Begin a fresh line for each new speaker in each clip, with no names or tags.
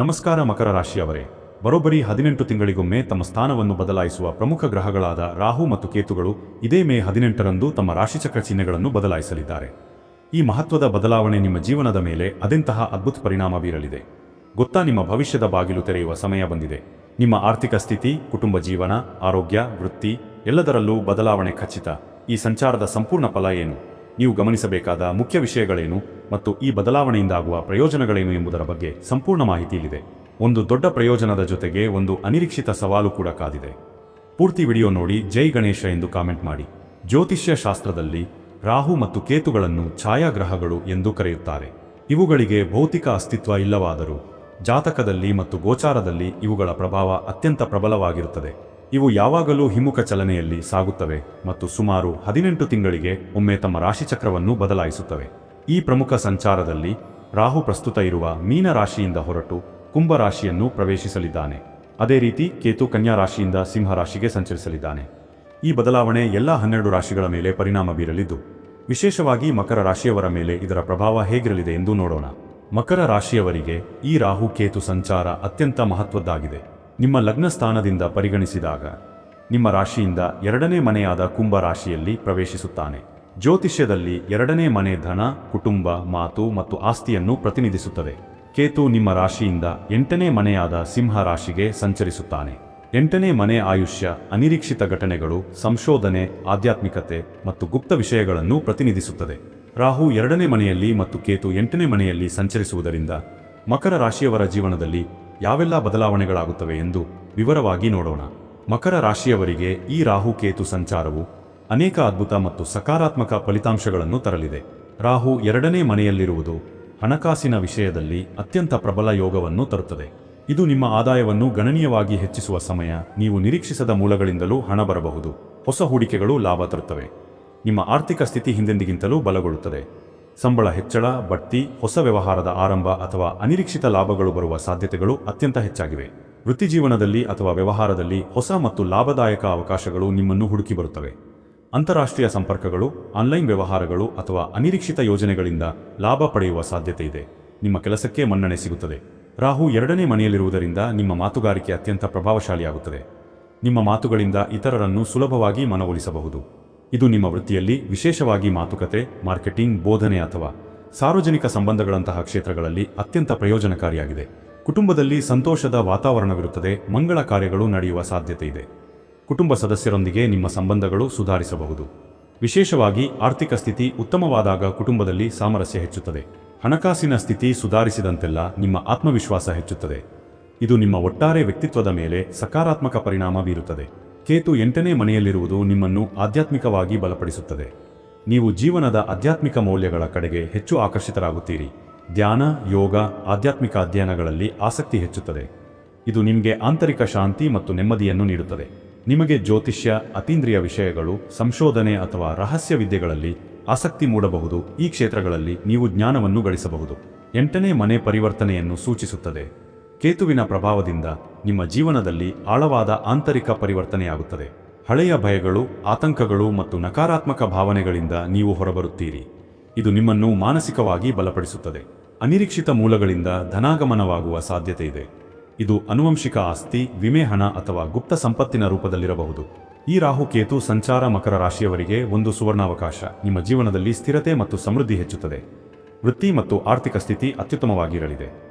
ನಮಸ್ಕಾರ ಮಕರ ರಾಶಿಯವರೇ. ಬರೋಬ್ಬರಿ ಹದಿನೆಂಟು ತಿಂಗಳಿಗೊಮ್ಮೆ ತಮ್ಮ ಸ್ಥಾನವನ್ನು ಬದಲಾಯಿಸುವ ಪ್ರಮುಖ ಗ್ರಹಗಳಾದ ರಾಹು ಮತ್ತು ಕೇತುಗಳು ಇದೇ ಮೇ ಹದಿನೆಂಟರಂದು ತಮ್ಮ ರಾಶಿಚಕ್ರ ಚಿಹ್ನೆಗಳನ್ನು ಬದಲಾಯಿಸಲಿದ್ದಾರೆ. ಈ ಮಹತ್ವದ ಬದಲಾವಣೆ ನಿಮ್ಮ ಜೀವನದ ಮೇಲೆ ಅದೆಂತಹ ಅದ್ಭುತ ಪರಿಣಾಮ ಬೀರಲಿದೆ ಗೊತ್ತಾ ನಿಮ್ಮ ಭವಿಷ್ಯದ ಬಾಗಿಲು ತೆರೆಯುವ ಸಮಯ ಬಂದಿದೆ. ನಿಮ್ಮ ಆರ್ಥಿಕ ಸ್ಥಿತಿ, ಕುಟುಂಬ ಜೀವನ, ಆರೋಗ್ಯ, ವೃತ್ತಿ ಎಲ್ಲದರಲ್ಲೂ ಬದಲಾವಣೆ ಖಚಿತ. ಈ ಸಂಚಾರದ ಸಂಪೂರ್ಣ ಫಲ ಏನು? ನೀವು ಗಮನಿಸಬೇಕಾದ ಮುಖ್ಯ ವಿಷಯಗಳೇನು ಮತ್ತು ಈ ಬದಲಾವಣೆಯಿಂದಾಗುವ ಪ್ರಯೋಜನಗಳೇನು ಎಂಬುದರ ಬಗ್ಗೆ ಸಂಪೂರ್ಣ ಮಾಹಿತಿ ಇಲ್ಲಿದೆ. ಒಂದು ದೊಡ್ಡ ಪ್ರಯೋಜನದ ಜೊತೆಗೆ ಒಂದು ಅನಿರೀಕ್ಷಿತ ಸವಾಲು ಕೂಡ ಕಾದಿದೆ. ಪೂರ್ತಿ ವಿಡಿಯೋ ನೋಡಿ ಜೈ ಗಣೇಶ ಎಂದು ಕಾಮೆಂಟ್ ಮಾಡಿ. ಜ್ಯೋತಿಷ್ಯ ಶಾಸ್ತ್ರದಲ್ಲಿ ರಾಹು ಮತ್ತು ಕೇತುಗಳನ್ನು ಛಾಯಾಗ್ರಹಗಳು ಎಂದು ಕರೆಯುತ್ತಾರೆ. ಇವುಗಳಿಗೆ ಭೌತಿಕ ಅಸ್ತಿತ್ವ ಇಲ್ಲವಾದರೂ ಜಾತಕದಲ್ಲಿ ಮತ್ತು ಗೋಚಾರದಲ್ಲಿ ಇವುಗಳ ಪ್ರಭಾವ ಅತ್ಯಂತ ಪ್ರಬಲವಾಗಿರುತ್ತದೆ. ಇವು ಯಾವಾಗಲೂ ಹಿಮ್ಮುಖ ಚಲನೆಯಲ್ಲಿ ಸಾಗುತ್ತವೆ ಮತ್ತು ಸುಮಾರು ಹದಿನೆಂಟು ತಿಂಗಳಿಗೆ ಒಮ್ಮೆ ತಮ್ಮ ರಾಶಿಚಕ್ರವನ್ನು ಬದಲಾಯಿಸುತ್ತವೆ. ಈ ಪ್ರಮುಖ ಸಂಚಾರದಲ್ಲಿ ರಾಹು ಪ್ರಸ್ತುತ ಇರುವ ಮೀನ ರಾಶಿಯಿಂದ ಹೊರಟು ಕುಂಭ ರಾಶಿಯನ್ನು ಪ್ರವೇಶಿಸಲಿದ್ದಾನೆ. ಅದೇ ರೀತಿ ಕೇತು ಕನ್ಯಾ ರಾಶಿಯಿಂದ ಸಿಂಹ ರಾಶಿಗೆ ಸಂಚರಿಸಲಿದ್ದಾನೆ. ಈ ಬದಲಾವಣೆ ಎಲ್ಲ ಹನ್ನೆರಡು ರಾಶಿಗಳ ಮೇಲೆ ಪರಿಣಾಮ ಬೀರಲಿದ್ದು, ವಿಶೇಷವಾಗಿ ಮಕರ ರಾಶಿಯವರ ಮೇಲೆ ಇದರ ಪ್ರಭಾವ ಹೇಗಿರಲಿದೆ ಎಂದು ನೋಡೋಣ. ಮಕರ ರಾಶಿಯವರಿಗೆ ಈ ರಾಹು ಕೇತು ಸಂಚಾರ ಅತ್ಯಂತ ಮಹತ್ವದ್ದಾಗಿದೆ. ನಿಮ್ಮ ಲಗ್ನ ಸ್ಥಾನದಿಂದ ಪರಿಗಣಿಸಿದಾಗ ನಿಮ್ಮ ರಾಶಿಯಿಂದ ಎರಡನೇ ಮನೆಯಾದ ಕುಂಭ ರಾಶಿಯಲ್ಲಿ ಪ್ರವೇಶಿಸುತ್ತಾನೆ. ಜ್ಯೋತಿಷ್ಯದಲ್ಲಿ ಎರಡನೇ ಮನೆ ಧನ, ಕುಟುಂಬ, ಮಾತು ಮತ್ತು ಆಸ್ತಿಯನ್ನು ಪ್ರತಿನಿಧಿಸುತ್ತದೆ. ಕೇತು ನಿಮ್ಮ ರಾಶಿಯಿಂದ ಎಂಟನೇ ಮನೆಯಾದ ಸಿಂಹ ರಾಶಿಗೆ ಸಂಚರಿಸುತ್ತಾನೆ. ಎಂಟನೇ ಮನೆ ಆಯುಷ್ಯ, ಅನಿರೀಕ್ಷಿತ ಘಟನೆಗಳು, ಸಂಶೋಧನೆ, ಆಧ್ಯಾತ್ಮಿಕತೆ ಮತ್ತು ಗುಪ್ತ ವಿಷಯಗಳನ್ನು ಪ್ರತಿನಿಧಿಸುತ್ತದೆ. ರಾಹು ಎರಡನೇ ಮನೆಯಲ್ಲಿ ಮತ್ತು ಕೇತು ಎಂಟನೇ ಮನೆಯಲ್ಲಿ ಸಂಚರಿಸುವುದರಿಂದ ಮಕರ ರಾಶಿಯವರ ಜೀವನದಲ್ಲಿ ಯಾವೆಲ್ಲ ಬದಲಾವಣೆಗಳಾಗುತ್ತವೆ ಎಂದು ವಿವರವಾಗಿ ನೋಡೋಣ. ಮಕರ ರಾಶಿಯವರಿಗೆ ಈ ರಾಹು ಕೇತು ಸಂಚಾರವು ಅನೇಕ ಅದ್ಭುತ ಮತ್ತು ಸಕಾರಾತ್ಮಕ ಫಲಿತಾಂಶಗಳನ್ನು ತರಲಿದೆ. ರಾಹು ಎರಡನೇ ಮನೆಯಲ್ಲಿರುವುದು ಹಣಕಾಸಿನ ವಿಷಯದಲ್ಲಿ ಅತ್ಯಂತ ಪ್ರಬಲ ಯೋಗವನ್ನು ತರುತ್ತದೆ. ಇದು ನಿಮ್ಮ ಆದಾಯವನ್ನು ಗಣನೀಯವಾಗಿ ಹೆಚ್ಚಿಸುವ ಸಮಯ ನೀವು ನಿರೀಕ್ಷಿಸದ ಮೂಲಗಳಿಂದಲೂ ಹಣ ಬರಬಹುದು. ಹೊಸ ಹೂಡಿಕೆಗಳು ಲಾಭ ತರುತ್ತವೆ. ನಿಮ್ಮ ಆರ್ಥಿಕ ಸ್ಥಿತಿ ಹಿಂದೆಂದಿಗಿಂತಲೂ ಬಲಗೊಳ್ಳುತ್ತದೆ. ಸಂಬಳ ಹೆಚ್ಚಳ, ಬಡ್ತಿ, ಹೊಸ ವ್ಯವಹಾರದ ಆರಂಭ ಅಥವಾ ಅನಿರೀಕ್ಷಿತ ಲಾಭಗಳು ಬರುವ ಸಾಧ್ಯತೆಗಳು ಅತ್ಯಂತ ಹೆಚ್ಚಾಗಿವೆ. ವೃತ್ತಿಜೀವನದಲ್ಲಿ ಅಥವಾ ವ್ಯವಹಾರದಲ್ಲಿ ಹೊಸ ಮತ್ತು ಲಾಭದಾಯಕ ಅವಕಾಶಗಳು ನಿಮ್ಮನ್ನು ಹುಡುಕಿ ಬರುತ್ತವೆ. ಅಂತಾರಾಷ್ಟ್ರೀಯ ಸಂಪರ್ಕಗಳು, ಆನ್ಲೈನ್ ವ್ಯವಹಾರಗಳು ಅಥವಾ ಅನಿರೀಕ್ಷಿತ ಯೋಜನೆಗಳಿಂದ ಲಾಭ ಪಡೆಯುವ ಸಾಧ್ಯತೆ ಇದೆ. ನಿಮ್ಮ ಕೆಲಸಕ್ಕೆ ಮನ್ನಣೆ ಸಿಗುತ್ತದೆ. ರಾಹು ಎರಡನೇ ಮನೆಯಲ್ಲಿರುವುದರಿಂದ ನಿಮ್ಮ ಮಾತುಗಾರಿಕೆ ಅತ್ಯಂತ ಪ್ರಭಾವಶಾಲಿಯಾಗುತ್ತದೆ. ನಿಮ್ಮ ಮಾತುಗಳಿಂದ ಇತರರನ್ನು ಸುಲಭವಾಗಿ ಮನವೊಲಿಸಬಹುದು. ಇದು ನಿಮ್ಮ ವೃತ್ತಿಯಲ್ಲಿ ವಿಶೇಷವಾಗಿ ಮಾತುಕತೆ, ಮಾರ್ಕೆಟಿಂಗ್, ಬೋಧನೆ ಅಥವಾ ಸಾರ್ವಜನಿಕ ಸಂಬಂಧಗಳಂತಹ ಕ್ಷೇತ್ರಗಳಲ್ಲಿ ಅತ್ಯಂತ ಪ್ರಯೋಜನಕಾರಿಯಾಗಿದೆ. ಕುಟುಂಬದಲ್ಲಿ ಸಂತೋಷದ ವಾತಾವರಣವಿರುತ್ತದೆ, ಮಂಗಳ ಕಾರ್ಯಗಳು ನಡೆಯುವ ಸಾಧ್ಯತೆ ಇದೆ. ಕುಟುಂಬ ಸದಸ್ಯರೊಂದಿಗೆ ನಿಮ್ಮ ಸಂಬಂಧಗಳು ಸುಧಾರಿಸಬಹುದು. ವಿಶೇಷವಾಗಿ ಆರ್ಥಿಕ ಸ್ಥಿತಿ ಉತ್ತಮವಾದಾಗ ಕುಟುಂಬದಲ್ಲಿ ಸಾಮರಸ್ಯ ಹೆಚ್ಚುತ್ತದೆ. ಹಣಕಾಸಿನ ಸ್ಥಿತಿ ಸುಧಾರಿಸಿದಂತೆಲ್ಲ ನಿಮ್ಮ ಆತ್ಮವಿಶ್ವಾಸ ಹೆಚ್ಚುತ್ತದೆ. ಇದು ನಿಮ್ಮ ಒಟ್ಟಾರೆ ವ್ಯಕ್ತಿತ್ವದ ಮೇಲೆ ಸಕಾರಾತ್ಮಕ ಪರಿಣಾಮ ಬೀರುತ್ತದೆ. ಕೇತು ಎಂಟನೇ ಮನೆಯಲ್ಲಿರುವುದು ನಿಮ್ಮನ್ನು ಆಧ್ಯಾತ್ಮಿಕವಾಗಿ ಬಲಪಡಿಸುತ್ತದೆ. ನೀವು ಜೀವನದ ಆಧ್ಯಾತ್ಮಿಕ ಮೌಲ್ಯಗಳ ಕಡೆಗೆ ಹೆಚ್ಚು ಆಕರ್ಷಿತರಾಗುತ್ತೀರಿ. ಧ್ಯಾನ, ಯೋಗ, ಆಧ್ಯಾತ್ಮಿಕ ಅಧ್ಯಯನಗಳಲ್ಲಿ ಆಸಕ್ತಿ ಹೆಚ್ಚುತ್ತದೆ. ಇದು ನಿಮಗೆ ಆಂತರಿಕ ಶಾಂತಿ ಮತ್ತು ನೆಮ್ಮದಿಯನ್ನು ನೀಡುತ್ತದೆ. ನಿಮಗೆ ಜ್ಯೋತಿಷ್ಯ, ಅತೀಂದ್ರಿಯ ವಿಷಯಗಳು, ಸಂಶೋಧನೆ ಅಥವಾ ರಹಸ್ಯ ವಿದ್ಯೆಗಳಲ್ಲಿ ಆಸಕ್ತಿ ಮೂಡಬಹುದು. ಈ ಕ್ಷೇತ್ರಗಳಲ್ಲಿ ನೀವು ಜ್ಞಾನವನ್ನು ಗಳಿಸಬಹುದು. ಎಂಟನೇ ಮನೆ ಪರಿವರ್ತನೆಯನ್ನು ಸೂಚಿಸುತ್ತದೆ. ಕೇತುವಿನ ಪ್ರಭಾವದಿಂದ ನಿಮ್ಮ ಜೀವನದಲ್ಲಿ ಆಳವಾದ ಆಂತರಿಕ ಪರಿವರ್ತನೆಯಾಗುತ್ತದೆ. ಹಳೆಯ ಭಯಗಳು, ಆತಂಕಗಳು ಮತ್ತು ನಕಾರಾತ್ಮಕ ಭಾವನೆಗಳಿಂದ ನೀವು ಹೊರಬರುತ್ತೀರಿ. ಇದು ನಿಮ್ಮನ್ನು ಮಾನಸಿಕವಾಗಿ ಬಲಪಡಿಸುತ್ತದೆ. ಅನಿರೀಕ್ಷಿತ ಮೂಲಗಳಿಂದ ಧನಾಗಮನವಾಗುವ ಸಾಧ್ಯತೆ ಇದೆ ಇದು ಅನುವಂಶಿಕ ಆಸ್ತಿ, ವಿಮೆ ಹಣ ಅಥವಾ ಗುಪ್ತ ಸಂಪತ್ತಿನ ರೂಪದಲ್ಲಿರಬಹುದು. ಈ ರಾಹು ಕೇತು ಸಂಚಾರ ಮಕರ ರಾಶಿಯವರಿಗೆ ಒಂದು ಸುವರ್ಣಾವಕಾಶ. ನಿಮ್ಮ ಜೀವನದಲ್ಲಿ ಸ್ಥಿರತೆ ಮತ್ತು ಸಮೃದ್ಧಿ ಹೆಚ್ಚುತ್ತದೆ. ವೃತ್ತಿ ಮತ್ತು ಆರ್ಥಿಕ ಸ್ಥಿತಿ ಅತ್ಯುತ್ತಮವಾಗಿರಲಿದೆ.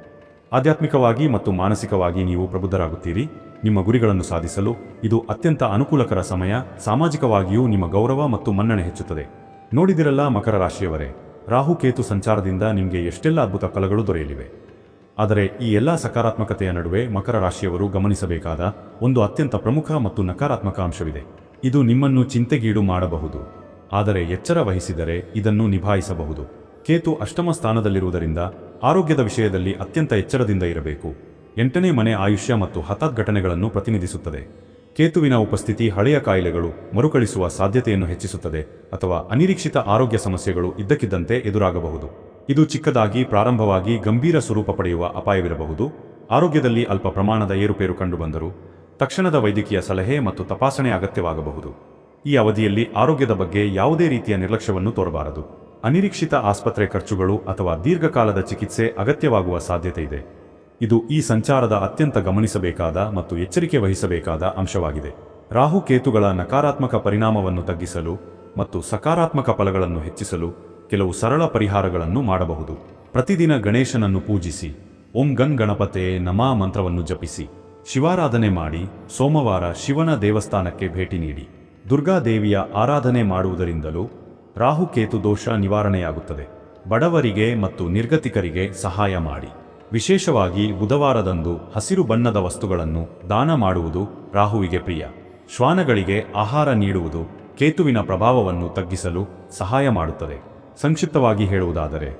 ಆಧ್ಯಾತ್ಮಿಕವಾಗಿ ಮತ್ತು ಮಾನಸಿಕವಾಗಿ ನೀವು ಪ್ರಬುದ್ಧರಾಗುತ್ತೀರಿ. ನಿಮ್ಮ ಗುರಿಗಳನ್ನು ಸಾಧಿಸಲು ಇದು ಅತ್ಯಂತ ಅನುಕೂಲಕರ ಸಮಯ. ಸಾಮಾಜಿಕವಾಗಿಯೂ ನಿಮ್ಮ ಗೌರವ ಮತ್ತು ಮನ್ನಣೆ ಹೆಚ್ಚುತ್ತದೆ. ನೋಡಿದಿರಲ್ಲ ಮಕರ ರಾಶಿಯವರೇ, ರಾಹು ಕೇತು ಸಂಚಾರದಿಂದ ನಿಮಗೆ ಎಷ್ಟೆಲ್ಲ ಅದ್ಭುತ ಫಲಗಳು ದೊರೆಯಲಿವೆ. ಆದರೆ ಈ ಎಲ್ಲ ಸಕಾರಾತ್ಮಕತೆಯ ನಡುವೆ ಮಕರ ರಾಶಿಯವರು ಗಮನಿಸಬೇಕಾದ ಒಂದು ಅತ್ಯಂತ ಪ್ರಮುಖ ಮತ್ತು ನಕಾರಾತ್ಮಕ ಅಂಶವಿದೆ. ಇದು ನಿಮ್ಮನ್ನು ಚಿಂತೆಗೀಡು ಮಾಡಬಹುದು. ಆದರೆ ಎಚ್ಚರ ವಹಿಸಿದರೆ ಇದನ್ನು ನಿಭಾಯಿಸಬಹುದು. ಕೇತು ಅಷ್ಟಮ ಸ್ಥಾನದಲ್ಲಿರುವುದರಿಂದ ಆರೋಗ್ಯದ ವಿಷಯದಲ್ಲಿ ಅತ್ಯಂತ ಎಚ್ಚರದಿಂದ ಇರಬೇಕು. ಎಂಟನೇ ಮನೆ ಆಯುಷ್ಯ ಮತ್ತು ಹಠಾತ್ ಘಟನೆಗಳನ್ನು ಪ್ರತಿನಿಧಿಸುತ್ತದೆ. ಕೇತುವಿನ ಉಪಸ್ಥಿತಿ ಹಳೆಯ ಕಾಯಿಲೆಗಳು ಮರುಕಳಿಸುವ ಸಾಧ್ಯತೆಯನ್ನು ಹೆಚ್ಚಿಸುತ್ತದೆ ಅಥವಾ ಅನಿರೀಕ್ಷಿತ ಆರೋಗ್ಯ ಸಮಸ್ಯೆಗಳು ಇದ್ದಕ್ಕಿದ್ದಂತೆ ಎದುರಾಗಬಹುದು. ಇದು ಚಿಕ್ಕದಾಗಿ, ಪ್ರಾರಂಭವಾಗಿ ಗಂಭೀರ ಸ್ವರೂಪ ಪಡೆಯುವ ಅಪಾಯವಿರಬಹುದು. ಆರೋಗ್ಯದಲ್ಲಿ ಅಲ್ಪ ಪ್ರಮಾಣದ ಏರುಪೇರು ಕಂಡುಬಂದರೂ ತಕ್ಷಣದ ವೈದ್ಯಕೀಯ ಸಲಹೆ ಮತ್ತು ತಪಾಸಣೆ ಅಗತ್ಯವಾಗಬಹುದು. ಈ ಅವಧಿಯಲ್ಲಿ ಆರೋಗ್ಯದ ಬಗ್ಗೆ ಯಾವುದೇ ರೀತಿಯ ನಿರ್ಲಕ್ಷ್ಯವನ್ನು ತೋರಬಾರದು. ಅನಿರೀಕ್ಷಿತ ಆಸ್ಪತ್ರೆ ಖರ್ಚುಗಳು ಅಥವಾ ದೀರ್ಘಕಾಲದ ಚಿಕಿತ್ಸೆ ಅಗತ್ಯವಾಗುವ ಸಾಧ್ಯತೆ ಇದೆ. ಇದು ಈ ಸಂಚಾರದ ಅತ್ಯಂತ ಗಮನಿಸಬೇಕಾದ ಮತ್ತು ಎಚ್ಚರಿಕೆ ವಹಿಸಬೇಕಾದ ಅಂಶವಾಗಿದೆ. ರಾಹು ಕೇತುಗಳ ನಕಾರಾತ್ಮಕ ಪರಿಣಾಮವನ್ನು ತಗ್ಗಿಸಲು ಮತ್ತು ಸಕಾರಾತ್ಮಕ ಫಲಗಳನ್ನು ಹೆಚ್ಚಿಸಲು ಕೆಲವು ಸರಳ ಪರಿಹಾರಗಳನ್ನು ಮಾಡಬಹುದು. ಪ್ರತಿದಿನ ಗಣೇಶನನ್ನು ಪೂಜಿಸಿ, ಓಂ ಗಂ ಗಣಪತೆ ನಮಾ ಮಂತ್ರವನ್ನು ಜಪಿಸಿ, ಶಿವಾರಾಧನೆ ಮಾಡಿ, ಸೋಮವಾರ ಶಿವನ ದೇವಸ್ಥಾನಕ್ಕೆ ಭೇಟಿ ನೀಡಿ ದುರ್ಗಾದೇವಿಯ ಆರಾಧನೆ ಮಾಡುವುದರಿಂದಲೂ ರಾಹುಕೇತು ದೋಷ ನಿವಾರಣೆಯಾಗುತ್ತದೆ. ಬಡವರಿಗೆ ಮತ್ತು ನಿರ್ಗತಿಕರಿಗೆ ಸಹಾಯ ಮಾಡಿ. ವಿಶೇಷವಾಗಿ ಬುಧವಾರದಂದು ಹಸಿರು ಬಣ್ಣದ ವಸ್ತುಗಳನ್ನು ದಾನ ಮಾಡುವುದು ರಾಹುವಿಗೆ ಪ್ರಿಯ. ಶ್ವಾನಗಳಿಗೆ ಆಹಾರ ನೀಡುವುದು ಕೇತುವಿನ ಪ್ರಭಾವವನ್ನು ತಗ್ಗಿಸಲು ಸಹಾಯ ಮಾಡುತ್ತದೆ. ಸಂಕ್ಷಿಪ್ತವಾಗಿ ಹೇಳುವುದಾದರೆ,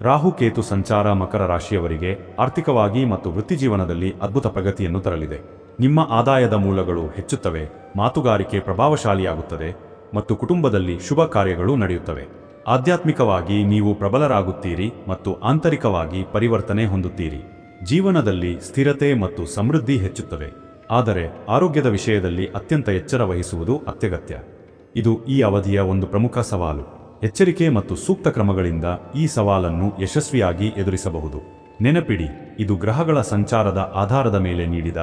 ರಾಹುಕೇತು ಸಂಚಾರ ಮಕರ ರಾಶಿಯವರಿಗೆ ಆರ್ಥಿಕವಾಗಿ ಮತ್ತು ವೃತ್ತಿಜೀವನದಲ್ಲಿ ಅದ್ಭುತ ಪ್ರಗತಿಯನ್ನು ತರಲಿದೆ. ನಿಮ್ಮ ಆದಾಯದ ಮೂಲಗಳು ಹೆಚ್ಚುತ್ತವೆ, ಮಾತುಗಾರಿಕೆ ಪ್ರಭಾವಶಾಲಿಯಾಗುತ್ತದೆ ಮತ್ತು ಕುಟುಂಬದಲ್ಲಿ ಶುಭ ಕಾರ್ಯಗಳು ನಡೆಯುತ್ತವೆ. ಆಧ್ಯಾತ್ಮಿಕವಾಗಿ ನೀವು ಪ್ರಬಲರಾಗುತ್ತೀರಿ ಮತ್ತು ಆಂತರಿಕವಾಗಿ ಪರಿವರ್ತನೆ ಹೊಂದುತ್ತೀರಿ. ಜೀವನದಲ್ಲಿ ಸ್ಥಿರತೆ ಮತ್ತು ಸಮೃದ್ಧಿ ಹೆಚ್ಚುತ್ತವೆ. ಆದರೆ ಆರೋಗ್ಯದ ವಿಷಯದಲ್ಲಿ ಅತ್ಯಂತ ಎಚ್ಚರ ವಹಿಸುವುದು ಅತ್ಯಗತ್ಯ. ಇದು ಈ ಅವಧಿಯ ಒಂದು ಪ್ರಮುಖ ಸವಾಲು. ಎಚ್ಚರಿಕೆ ಮತ್ತು ಸೂಕ್ತ ಕ್ರಮಗಳಿಂದ ಈ ಸವಾಲನ್ನು ಯಶಸ್ವಿಯಾಗಿ ಎದುರಿಸಬಹುದು. ನೆನಪಿಡಿ, ಇದು ಗ್ರಹಗಳ ಸಂಚಾರದ ಆಧಾರದ ಮೇಲೆ ನೀಡಿದ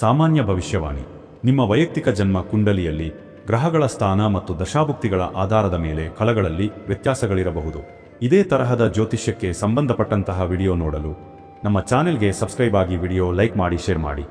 ಸಾಮಾನ್ಯ ಭವಿಷ್ಯವಾಣಿ. ನಿಮ್ಮ ವೈಯಕ್ತಿಕ ಜನ್ಮ ಕುಂಡಲಿಯಲ್ಲಿ ಗ್ರಹಗಳ ಸ್ಥಾನ ಮತ್ತು ದಶಾಭುಕ್ತಿಗಳ ಆಧಾರದ ಮೇಲೆ ಕಳಗಳಲ್ಲಿ ವ್ಯತ್ಯಾಸಗಳಿರಬಹುದು. ಇದೇ ತರಹದ ಜ್ಯೋತಿಷ್ಯಕ್ಕೆ ಸಂಬಂಧಪಟ್ಟಂತಹ ವಿಡಿಯೋ ನೋಡಲು ನಮ್ಮ ಚಾನೆಲ್ಗೆ ಸಬ್ಸ್ಕ್ರೈಬ್ ಆಗಿ ವಿಡಿಯೋ ಲೈಕ್ ಮಾಡಿ, ಶೇರ್ ಮಾಡಿ.